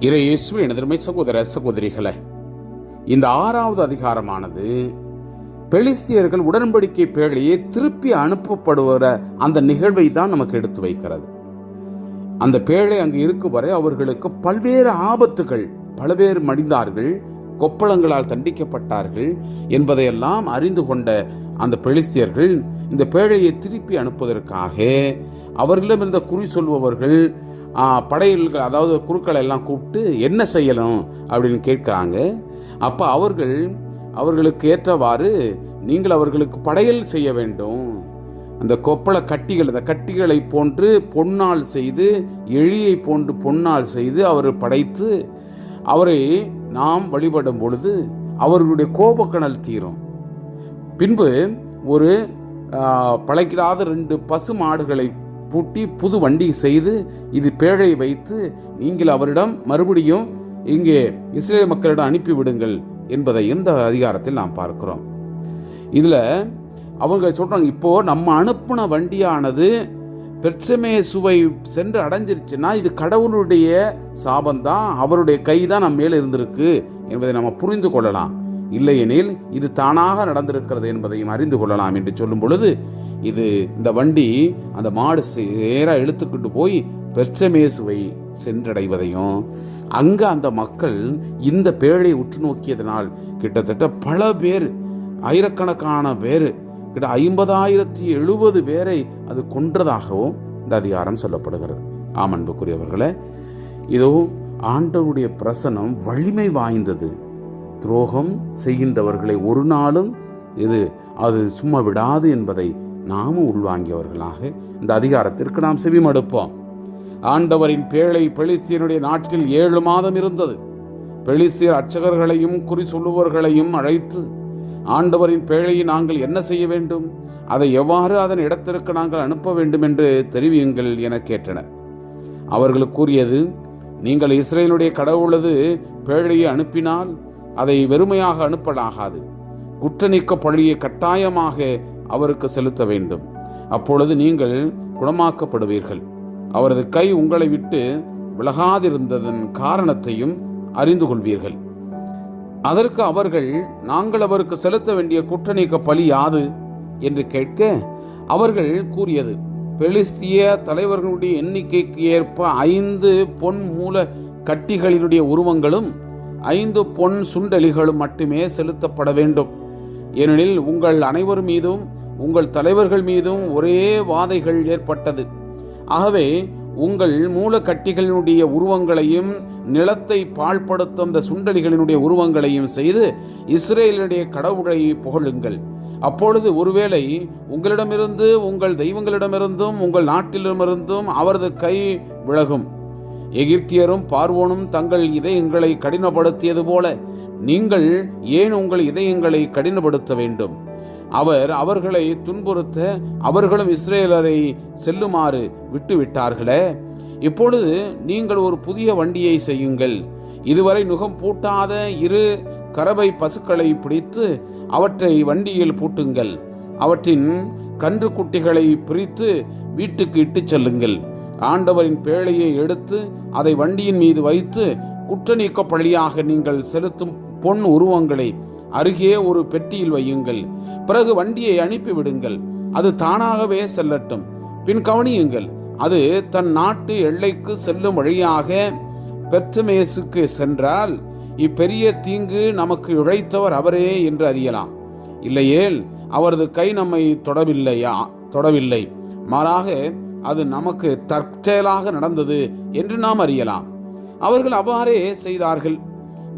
இறை இயேசுவே எனதருமை சகோதர சகோதரிகளை இந்த ஆறாவது அதிகாரமானது பெலிஸ்தியர்கள் உடன்படிக்கை பேழையை திருப்பி அனுப்பப்படுகிற அந்த நிகழ்வை தான் நமக்கு எடுத்து வைக்கிறது. அந்த பேழை அங்கு இருக்கும் வரை அவர்களுக்கு பல்வேறு ஆபத்துகள் பல பேர் மடிந்தார்கள் கொப்பளங்களால் தண்டிக்கப்பட்டார்கள் என்பதையெல்லாம் அறிந்து கொண்ட அந்த பெலிஸ்தியர்கள் இந்த பேழையை திருப்பி அனுப்புவதற்காக அவர்களிடம் இருந்த குறி சொல்பவர்கள் படையல்கள் அதாவது குருக்களை எல்லாம் கூப்பிட்டு என்ன செய்யணும் அப்படின்னு கேட்குறாங்க. அப்போ அவர்கள் அவர்களுக்கு ஏற்றவாறு நீங்கள் அவர்களுக்கு படையல் செய்ய வேண்டும். அந்த கொப்பள கட்டிகள் அந்த கட்டிகளை போன்று பொன்னால் செய்து எழியை போன்று பொன்னால் செய்து அவர் படைத்து அவரை நாம் வழிபடும் பொழுது அவர்களுடைய கோபக்கணல் தீரும். பின்பு ஒரு ஆ, ரெண்டு பசு மாடுகளை பூட்டி புது வண்டி செய்து இது பேழை வைத்து நீங்கள் அவரிடம் மறுபடியும் இங்கே இஸ்ரேல் மக்களிடம் அனுப்பிவிடுங்கள் என்பதை இந்த அதிகாரத்தில் நாம் பார்க்கிறோம். இதில் அவங்க சொல்கிறாங்க இப்போ நம்ம அனுப்பின வண்டியானது பெட்சமே சுவை சென்று அடைஞ்சிருச்சுன்னா இது கடவுளுடைய சாபந்தான் அவருடைய கை தான் நம்ம மேலே இருந்திருக்கு என்பதை நம்ம புரிந்து கொள்ளலாம். இல்லையெனில் இது தானாக நடந்திருக்கிறது என்பதையும் அறிந்து கொள்ளலாம் என்று சொல்லும் பொழுது இது இந்த வண்டி அந்த மாடு நேராக இழுத்துக்கிட்டு போய் பெர்ச்சமேசுவை சென்றடைவதையும் அங்கே அந்த மக்கள் இந்த பேழை உற்று நோக்கியதனால் கிட்டத்தட்ட பல பேர் ஆயிரக்கணக்கான பேர் கிட்ட ஐம்பதாயிரத்தி எழுபது பேரை அது கொன்றதாகவும் இந்த அதிகாரம் சொல்லப்படுகிறது. ஆம் அன்புக்குரியவர்களே இதோ ஆண்டவருடைய பிரசனம் வலிமை வாய்ந்தது. துரோகம் செய்கின்றவர்களை ஒரு நாளும் இது அது சும்மா விடாது என்பதை நாமும் உள்வாங்கியவர்களாக இந்த அதிகாரத்திற்கு நாம் செவிமடுப்போம். ஆண்டவரின் பேழை பெலிஸ்தீனுடைய நாட்டில் ஏழு மாதம் இருந்தது. பெலிஸ்தீர் அர்ச்சகர்களையும் குறி சொல்லுவர்களையும் அழைத்து ஆண்டவரின் பேழையை நாங்கள் என்ன செய்ய வேண்டும்? அதை எவ்வாறு அதன் இடத்திற்கு நாங்கள் அனுப்ப வேண்டும் என்று தெரிவியுங்கள் என கேட்டனர். அவர்களுக்கு கூறியது நீங்கள் இஸ்ரேலுடைய கடவுளது பேழையை அனுப்பினால் அதை வெறுமையாக அனுப்பலாகாது. குற்ற நீக்க பழியை கட்டாயமாக அவருக்கு செலுத்த வேண்டும். அப்பொழுது நீங்கள் குணமாக்கப்படுவீர்கள். அவரது கை உங்களை விட்டு விலகாதிருந்ததன் காரணத்தையும் அறிந்து கொள்வீர்கள். அதற்கு அவர்கள் நாங்கள் அவருக்கு செலுத்த வேண்டிய குற்றநீக்க பலி யாது? என்று கேட்க அவர்கள் கூறியது பெலிஸ்திய தலைவர்களுடைய எண்ணிக்கைக்கு ஏற்ப ஐந்து பொன் மூல கட்டிகளினுடைய உருவங்களும் ஐந்து பொன் சுண்டலிகளும் மட்டுமே செலுத்தப்பட வேண்டும். ஏனெனில் உங்கள் அனைவர் மீதும் உங்கள் தலைவர்கள் மீதும் ஒரே வாதைகள் ஏற்பட்டது. ஆகவே உங்கள் மூலக்கட்டிகளினுடைய உருவங்களையும் நிலத்தை பாழ்படுத்தும் இந்த சுண்டலிகளினுடைய உருவங்களையும் செய்து இஸ்ரேலினுடைய கடவுளை புகழுங்கள். அப்பொழுது ஒருவேளை உங்களிடமிருந்து உங்கள் தெய்வங்களிடமிருந்தும் உங்கள் நாட்டிலிருந்தும் அவரது கை விலகும். எகிப்தியரும் பார்வோனும் தங்கள் இதயங்களை கடினப்படுத்தியது போல நீங்கள் ஏன் உங்கள் இதயங்களை கடினப்படுத்த வேண்டும்? அவர் அவர்களை துன்புறுத்த அவர்களும் இஸ்ரேலரை செல்லுமாறு விட்டுவிட்டார்களே. இப்பொழுது நீங்கள் ஒரு புதிய வண்டியை செய்யுங்கள். இதுவரை நுகம் பூட்டாத இரு கறவை பசுக்களை பிடித்து அவற்றை வண்டியில் பூட்டுங்கள். அவற்றின் கன்று குட்டிகளை பிரித்து வீட்டுக்கு இட்டுச் செல்லுங்கள். ஆண்டவரின் பேழையை எடுத்து அதை வண்டியின் மீது வைத்து குற்ற நீக்க பழியாக நீங்கள் செலுத்தும் பொன் உருவங்களை அருகே ஒரு பெட்டியில் வையுங்கள். பிறகு வண்டியை அனுப்பிவிடுங்கள். அது தானாகவே செல்லட்டும். பின் கவனியுங்கள் அது தன் நாட்டு எல்லைக்கு செல்லும் வழியாக பெர்த்தமேசுக்கு சென்றால் இப்பெரிய தீங்கு நமக்கு இழைத்தவர் அவரே என்று அறியலாம். இல்லையேல் அவரது கை நம்மை தொடவில்லையா? தொடவில்லை. மாறாக அது நமக்கு தற்செயலாக நடந்தது என்று நாம் அறியலாம். அவர்கள் அவ்வாறே செய்தார்கள்.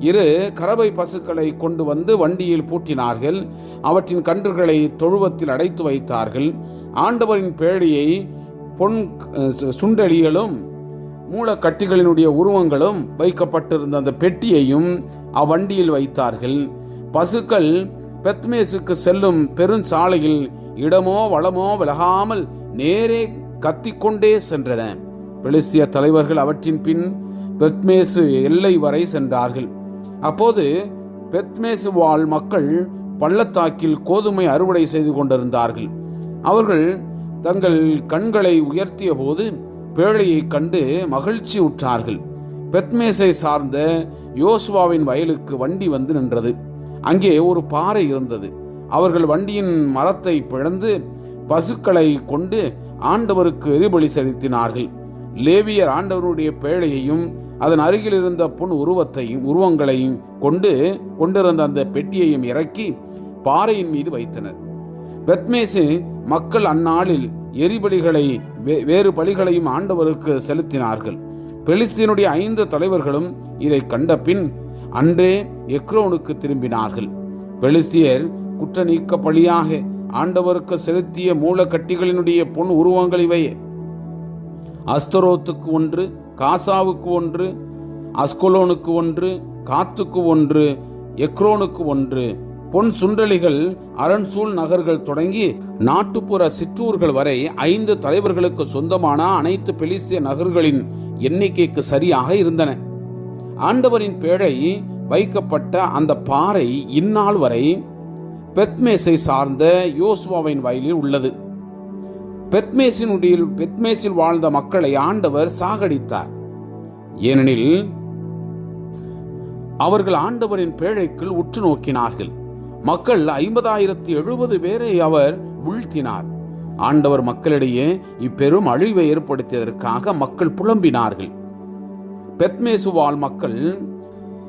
இரு கறவை பசுக்களை கொண்டு வந்து வண்டியில் பூட்டினார்கள். அவற்றின் கன்றுகளை தொழுவத்தில் அடைத்து வைத்தார்கள். ஆண்டவரின் பேழையை பொன் சுண்டலிகளும் சுண்டெலிகளும் மூலக்கட்டிகளினுடைய உருவங்களும் வைக்கப்பட்டிருந்த அந்த பெட்டியையும் அவ்வண்டியில் வைத்தார்கள். பசுக்கள் பெத்மேசுக்கு செல்லும் பெருஞ்சாலையில் இடமோ வளமோ விலகாமல் நேரே கத்திக்கொண்டே சென்றன. பெலிஸ்திய தலைவர்கள் அவற்றின் பின் பெத்மேசு எல்லை வரை சென்றார்கள். அப்போது பெத்மேசுவால் மக்கள் பள்ளத்தாக்கில் கோதுமை அறுவடை செய்து கொண்டிருந்தார்கள். அவர்கள் தங்கள் கண்களை உயர்த்திய போது பேழையை கண்டு மகிழ்ச்சி உற்றார்கள். பெத்மேசை சார்ந்த யோசுவாவின் வயலுக்கு வண்டி வந்து நின்றது. அங்கே ஒரு பாறை இருந்தது. அவர்கள் வண்டியின் மரத்தை பிளந்து பசுக்களை கொண்டு ஆண்டவருக்கு எரிபலி செலுத்தினார்கள். லேவியர் ஆண்டவருடைய பேழையையும் அதன் அருகில் இருந்த புன் உருவத்தையும் உருவங்களையும் கொண்டு கொண்டிருந்த அந்த பெட்டியையும் இறக்கி பாறையின் மீது வைத்தனர். பெத்மேசு மக்கள் அந்நாளில் எரிபலிகளை வே- வேறு பலிகளையும் ஆண்டவருக்கு செலுத்தினார்கள். பெலிஸ்தீனுடைய ஐந்து தலைவர்களும் இதை கண்ட பின் அன்றே எக்ரோனுக்கு திரும்பினார்கள். பெலிஸ்தியர் குற்ற நீக்க பலியாக ஆண்டவருக்கு செலுத்திய மூலக்கட்டிகளினுடைய பொன் உருவங்கள் இவை அஸ்தரோத்துக்கு ஒன்று காசாவுக்கு ஒன்று அஸ்கொலோனுக்கு ஒன்று காத்துக்கு ஒன்று எக்ரோனுக்கு ஒன்று. பொன் சுண்டலிகள் அரண்சூழ் நகர்கள் தொடங்கி நாட்டுப்புற சிற்றூர்கள் வரை ஐந்து தலைவர்களுக்கு சொந்தமான அனைத்து பெலிசிய நகர்களின் எண்ணிக்கைக்கு சரியாக இருந்தன. ஆண்டவரின் பேழை வைக்கப்பட்ட அந்த பாறை இந்நாள் வரை பெத்மேசை சார்ந்த யோசுவாவின் வயலில் உள்ளது. பெத்மேசினுடைய பெத்மேசில் வாழ்ந்த மக்களை ஆண்டவர் சாகடித்தார். ஏனெனில் அவர்கள் ஆண்டவரின் பேழைக்குள் உற்று நோக்கினார்கள். மக்கள் ஐம்பதாயிரத்தி எழுபது பேரை அவர் வீழ்த்தினார். ஆண்டவர் மக்களிடையே இப்பெரும் அழிவை ஏற்படுத்தியதற்காக மக்கள் புலம்பினார்கள். பெத்மேசு வாழ் மக்கள்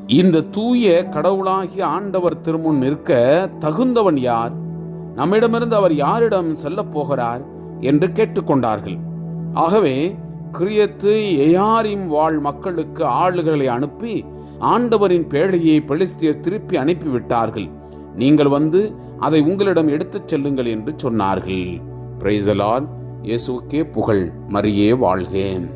இந்த தூய கடவுளாகிய ஆண்டவர் திருமுன் நிற்க தகுந்தவன் யார்? நம்மிடமிருந்து அவர் யாரிடம் செல்லப் போகிறார்? என்று கேட்டுக்கொண்டார்கள். ஆகவே கிரியத்து எயாரிம் வாழ் மக்களுக்கு ஆளுகளை அனுப்பி ஆண்டவரின் பேழையை பெலிஸ்தியர் திருப்பி அனுப்பிவிட்டார்கள். நீங்கள் வந்து அதை உங்களிடம் எடுத்துச் செல்லுங்கள் என்று சொன்னார்கள். பிரைசலால் இயேசுக்கே புகழ். மரியே வாழ்கேன்.